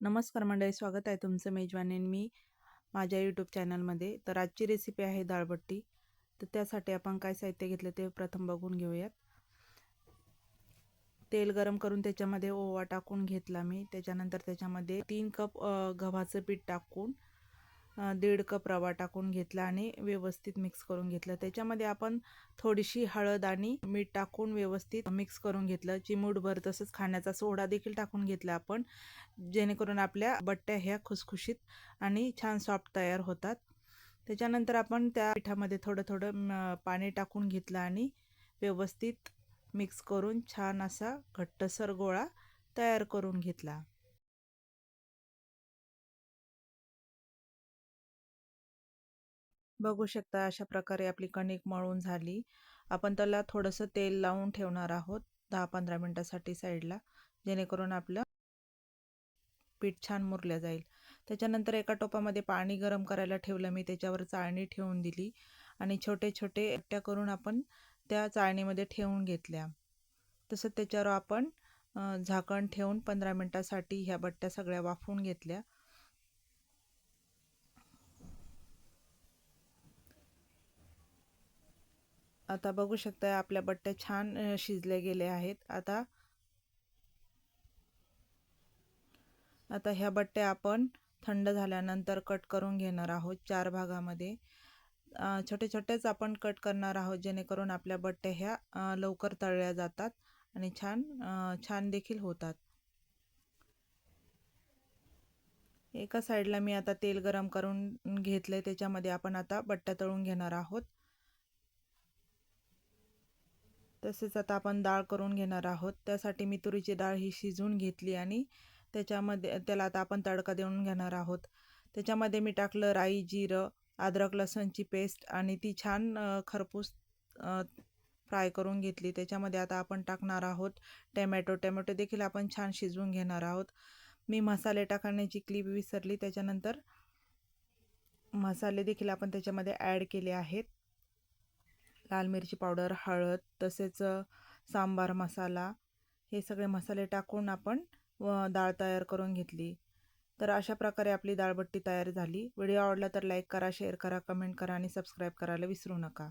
नमस्कार मंडळी स्वागत आहे तुमचं मेजवानी मी माझ्या यूट्यूब चॅनलमध्ये तर आजची रेसिपी आहे दाळबट्टी. तर त्यासाठी आपण काय साहित्य घेतलं ते प्रथम बघून घेऊयात. तेल गरम करून त्याच्यामध्ये ओवा टाकून घेतला मी. त्याच्यानंतर त्याच्यामध्ये तीन कप गव्हाचं पीठ टाकून दीड कप रवा टाकून घेतला आणि व्यवस्थित मिक्स करून घेतलं. त्याच्यामध्ये आपण थोडीशी हळद आणि मीठ टाकून व्यवस्थित मिक्स करून घेतलं. चिमूटभर तसंच खाण्याचा सोडा देखील टाकून घेतला आपण जेणेकरून आपल्या बट्ट्या ह्या खुसखुशीत आणि छान सॉफ्ट तयार होतात. त्याच्यानंतर आपण त्या पिठामध्ये थोडं थोडं पाणी टाकून घेतलं आणि व्यवस्थित मिक्स करून छान असा घट्टसर गोळा तयार करून घेतला. बघू शकता अशा प्रकारे आपली कणिक मळून झाली. आपण त्याला थोडंसं तेल लावून ठेवणार आहोत दहा पंधरा मिनटासाठी साईडला जेणेकरून आपलं पीठ छान मुरलं जाईल. त्याच्यानंतर एका टोपामध्ये पाणी गरम करायला ठेवलं मी त्याच्यावर चाळणी ठेवून दिली आणि छोटे छोटे एकट्या करून आपण त्या चाळणीमध्ये ठेवून घेतल्या. तसं त्याच्यावर आपण झाकण ठेवून पंधरा मिनटासाठी ह्या बट्ट्या सगळ्या वाफवून घेतल्या. आता बघू शकता आपल्या बट्ट्या छान शिजले गेले आहेत. आता आता ह्या बट्ट्या आपण थंड झाल्यानंतर कट करून घेणार आहोत चार भागामध्ये. छोटे छोटेच आपण कट करणार आहोत जेणेकरून आपल्या बट्ट्या ह्या लवकर तळल्या जातात आणि छान छान देखील होतात. एका साईडला मी आता तेल गरम करून घेतले त्याच्यामध्ये आपण आता बट्ट्या तळून घेणार आहोत. तसेच आता आपण डाळ करून घेणार आहोत. त्यासाठी मी तुरीची डाळ ही शिजवून घेतली आणि त्याच्यामध्ये त्याला आता आपण तडका देऊन घेणार आहोत. त्याच्यामध्ये मी टाकलं राई जिरं अद्रक लसणची पेस्ट आणि ती छान खरपूस फ्राय करून घेतली. त्याच्यामध्ये आता आपण टाकणार आहोत टॅमॅटो. टॅमॅटो देखील आपण छान शिजवून घेणार आहोत. मी मसाले टाकण्याची क्लिप विसरली. त्याच्यानंतर मसाले देखील आपण त्याच्यामध्ये ॲड केले आहेत. लाल मिरची पावडर हळद तसेच सांबार मसाला हे सगळे मसाले टाकून आपण डाळ तयार करून घेतली. तर अशा प्रकारे आपली डाळबट्टी तयार झाली. व्हिडिओ आवडला तर लाईक करा शेअर करा कमेंट करा आणि सबस्क्राईब करायला विसरू नका.